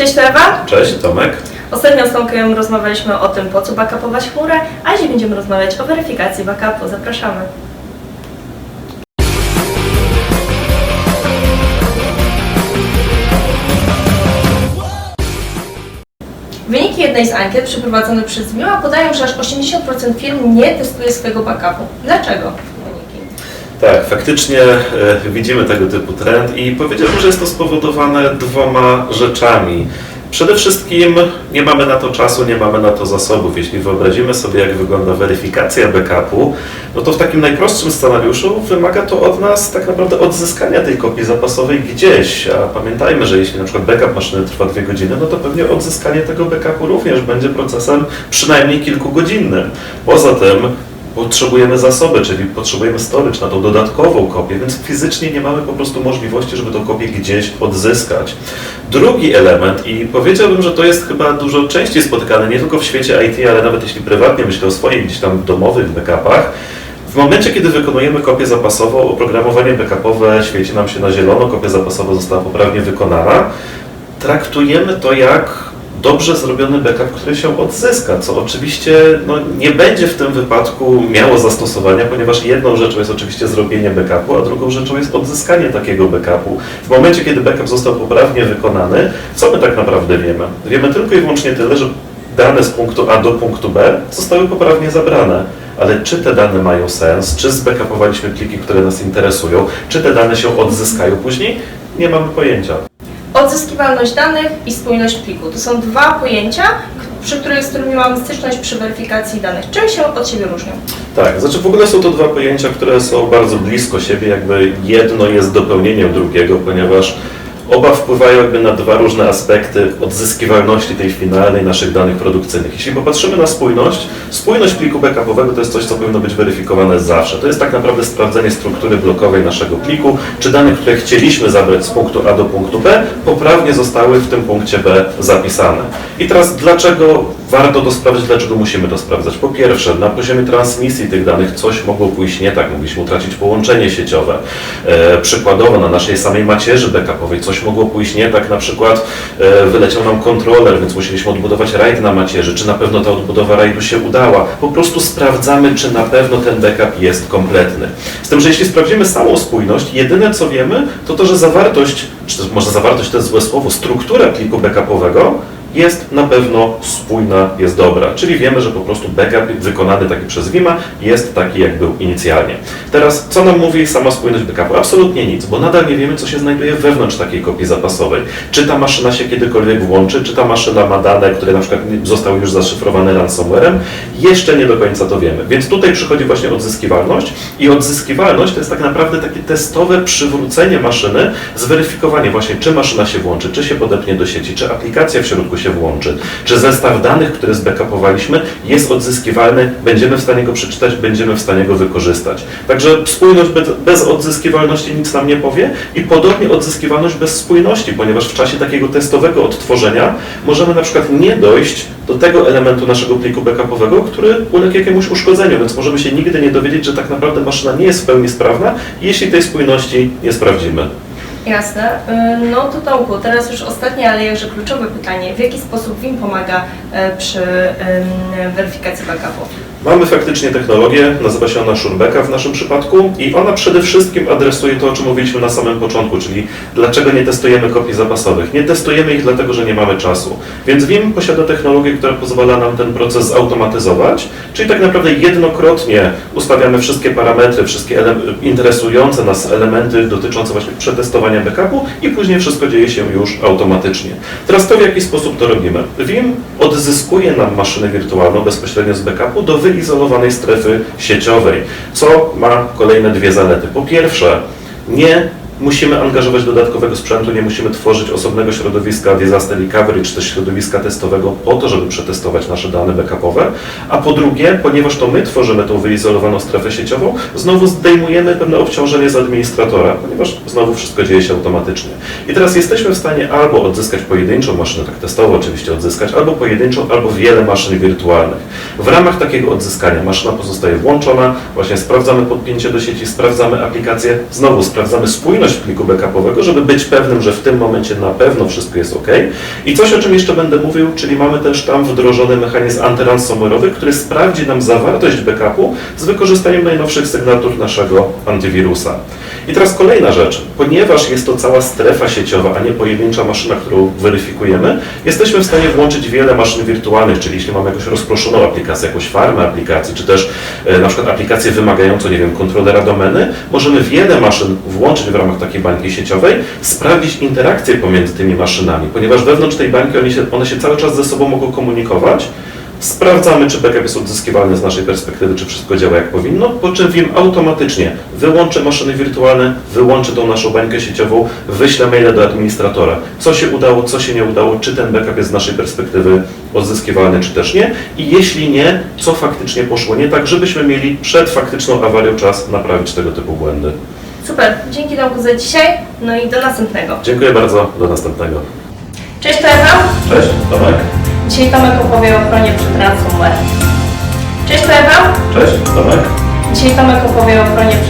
Cześć Ewa. Cześć, Tomek. Ostatnio z Tomkiem rozmawialiśmy o tym, po co backupować chmurę, a dziś będziemy rozmawiać o weryfikacji backupu. Zapraszamy. Wyniki jednej z ankiet przeprowadzonych przez Miła podają, że aż 80% firm nie testuje swojego backupu. Dlaczego? Tak, faktycznie e, widzimy tego typu trend i powiedziałbym, że jest to spowodowane dwoma rzeczami. Przede wszystkim nie mamy na to czasu, nie mamy na to zasobów. Jeśli wyobrazimy sobie, jak wygląda weryfikacja backupu, no to w takim najprostszym scenariuszu wymaga to od nas tak naprawdę odzyskania tej kopii zapasowej gdzieś. A pamiętajmy, że jeśli na przykład backup maszyny trwa dwie godziny, no to pewnie odzyskanie tego backupu również będzie procesem przynajmniej kilkugodzinnym. Poza tym potrzebujemy zasoby, czyli potrzebujemy storage na tą dodatkową kopię, więc fizycznie nie mamy po prostu możliwości, żeby tą kopię gdzieś odzyskać. Drugi element, i powiedziałbym, że to jest chyba dużo częściej spotykane, nie tylko w świecie IT, ale nawet jeśli prywatnie myślę o swoich gdzieś tam domowych backupach, w momencie, kiedy wykonujemy kopię zapasową, oprogramowanie backupowe świeci nam się na zielono, kopia zapasowa została poprawnie wykonana, traktujemy to jak dobrze zrobiony backup, który się odzyska, co oczywiście no, nie będzie w tym wypadku miało zastosowania, ponieważ jedną rzeczą jest oczywiście zrobienie backupu, a drugą rzeczą jest odzyskanie takiego backupu. W momencie, kiedy backup został poprawnie wykonany, co my tak naprawdę wiemy? Wiemy tylko i wyłącznie tyle, że dane z punktu A do punktu B zostały poprawnie zabrane. Ale czy te dane mają sens? Czy zbackupowaliśmy pliki, które nas interesują? Czy te dane się odzyskają później? Nie mamy pojęcia. Odzyskiwalność danych i spójność pliku. To są dwa pojęcia, przy których, z którymi mamy styczność przy weryfikacji danych. Czym się od siebie różnią? Tak, znaczy w ogóle są to dwa pojęcia, które są bardzo blisko siebie, jakby jedno jest dopełnieniem drugiego, ponieważ oba wpływają jakby na dwa różne aspekty odzyskiwalności tej finalnej naszych danych produkcyjnych. Jeśli popatrzymy na spójność, spójność pliku backupowego to jest coś, co powinno być weryfikowane zawsze. To jest tak naprawdę sprawdzenie struktury blokowej naszego pliku, czy dane, które chcieliśmy zabrać z punktu A do punktu B, poprawnie zostały w tym punkcie B zapisane. I teraz dlaczego warto to sprawdzić, dlaczego musimy to sprawdzać? Po pierwsze, na poziomie transmisji tych danych coś mogło pójść nie tak, mogliśmy utracić połączenie sieciowe. E, przykładowo na naszej samej macierzy backupowej coś mogło pójść nie tak, na przykład e, wyleciał nam kontroler, więc musieliśmy odbudować RAID na macierzy, czy na pewno ta odbudowa RAIDu się udała. Po prostu sprawdzamy, czy na pewno ten backup jest kompletny. Z tym, że jeśli sprawdzimy samą spójność, jedyne co wiemy, to to, że zawartość, czy może zawartość to jest złe słowo, struktura pliku backupowego jest na pewno spójna, jest dobra. Czyli wiemy, że po prostu backup wykonany taki przez Vima jest taki, jak był inicjalnie. Teraz, co nam mówi sama spójność backupu? Absolutnie nic, bo nadal nie wiemy, co się znajduje wewnątrz takiej kopii zapasowej. Czy ta maszyna się kiedykolwiek włączy, czy ta maszyna ma dane, które na przykład zostały już zaszyfrowane ransomwarem? Jeszcze nie do końca to wiemy. Więc tutaj przychodzi właśnie odzyskiwalność i odzyskiwalność to jest tak naprawdę takie testowe przywrócenie maszyny, zweryfikowanie właśnie, czy maszyna się włączy, czy się podepnie do sieci, czy aplikacja w środku się włączy, czy zestaw danych, który zbackupowaliśmy jest odzyskiwalny, będziemy w stanie go przeczytać, będziemy w stanie go wykorzystać. Także spójność bez, odzyskiwalności nic nam nie powie i podobnie odzyskiwalność bez spójności, ponieważ w czasie takiego testowego odtworzenia możemy na przykład nie dojść do tego elementu naszego pliku backupowego, który uległ jakiemuś uszkodzeniu, więc możemy się nigdy nie dowiedzieć, że tak naprawdę maszyna nie jest w pełni sprawna, jeśli tej spójności nie sprawdzimy. Jasne. Y, No to Tomku, teraz już ostatnie, ale jakże kluczowe pytanie. W jaki sposób WIM pomaga e, przy weryfikacji backupu? Mamy faktycznie technologię, nazywa się ona Shurbeka w naszym przypadku i ona przede wszystkim adresuje to, o czym mówiliśmy na samym początku, czyli dlaczego nie testujemy kopii zapasowych. Nie testujemy ich dlatego, że nie mamy czasu. Więc Vim posiada technologię, która pozwala nam ten proces zautomatyzować, czyli tak naprawdę jednokrotnie ustawiamy wszystkie parametry, wszystkie interesujące nas elementy dotyczące właśnie przetestowania backupu i później wszystko dzieje się już automatycznie. Teraz to, w jaki sposób to robimy. Vim odzyskuje nam maszynę wirtualną bezpośrednio z backupu do wyizolowanej strefy sieciowej, co ma kolejne dwie zalety. Po pierwsze, nie musimy angażować dodatkowego sprzętu, nie musimy tworzyć osobnego środowiska disaster recovery czy też środowiska testowego po to, żeby przetestować nasze dane backupowe. A po drugie, ponieważ to my tworzymy tą wyizolowaną strefę sieciową, znowu zdejmujemy pewne obciążenie z administratora, ponieważ znowu wszystko dzieje się automatycznie. I teraz jesteśmy w stanie albo odzyskać pojedynczą maszynę, tak testowo oczywiście odzyskać, albo pojedynczą, albo wiele maszyn wirtualnych. W ramach takiego odzyskania maszyna pozostaje włączona, właśnie sprawdzamy podpięcie do sieci, sprawdzamy aplikację, znowu sprawdzamy spójność uruchamiać pliku backupowego, żeby być pewnym, że w tym momencie na pewno wszystko jest ok. I coś, o czym jeszcze będę mówił, czyli mamy też tam wdrożony mechanizm antyransomware'owy, który sprawdzi nam zawartość backupu z wykorzystaniem najnowszych sygnatur naszego antywirusa. I teraz kolejna rzecz. Ponieważ jest to cała strefa sieciowa, a nie pojedyncza maszyna, którą weryfikujemy, jesteśmy w stanie włączyć wiele maszyn wirtualnych, czyli jeśli mamy jakąś rozproszoną aplikację, jakąś farmę aplikacji, czy też e, na przykład aplikację wymagającą, nie wiem, kontrolera domeny, możemy wiele maszyn włączyć w ramach takiej bańki sieciowej, sprawdzić interakcje pomiędzy tymi maszynami, ponieważ wewnątrz tej bańki one się, one się cały czas ze sobą mogą komunikować, Sprawdzamy, czy backup jest odzyskiwalny z naszej perspektywy, czy wszystko działa jak powinno, po czym wiem automatycznie wyłączę maszyny wirtualne, wyłączę tą naszą bańkę sieciową, wyślę maila do administratora, co się udało, co się nie udało, czy ten backup jest z naszej perspektywy odzyskiwalny, czy też nie. I jeśli nie, co faktycznie poszło nie tak, żebyśmy mieli przed faktyczną awarią czas naprawić tego typu błędy. Super, dzięki Tomku za dzisiaj, no i do następnego. Dziękuję bardzo, do następnego. Cześć, to Ewa. Cześć, Tomek. Dzisiaj Tomek opowie o ochronie przed ransomware. Cześć, to Ewa. Cześć, Tomek. Dzisiaj Tomek opowie o ochronie przed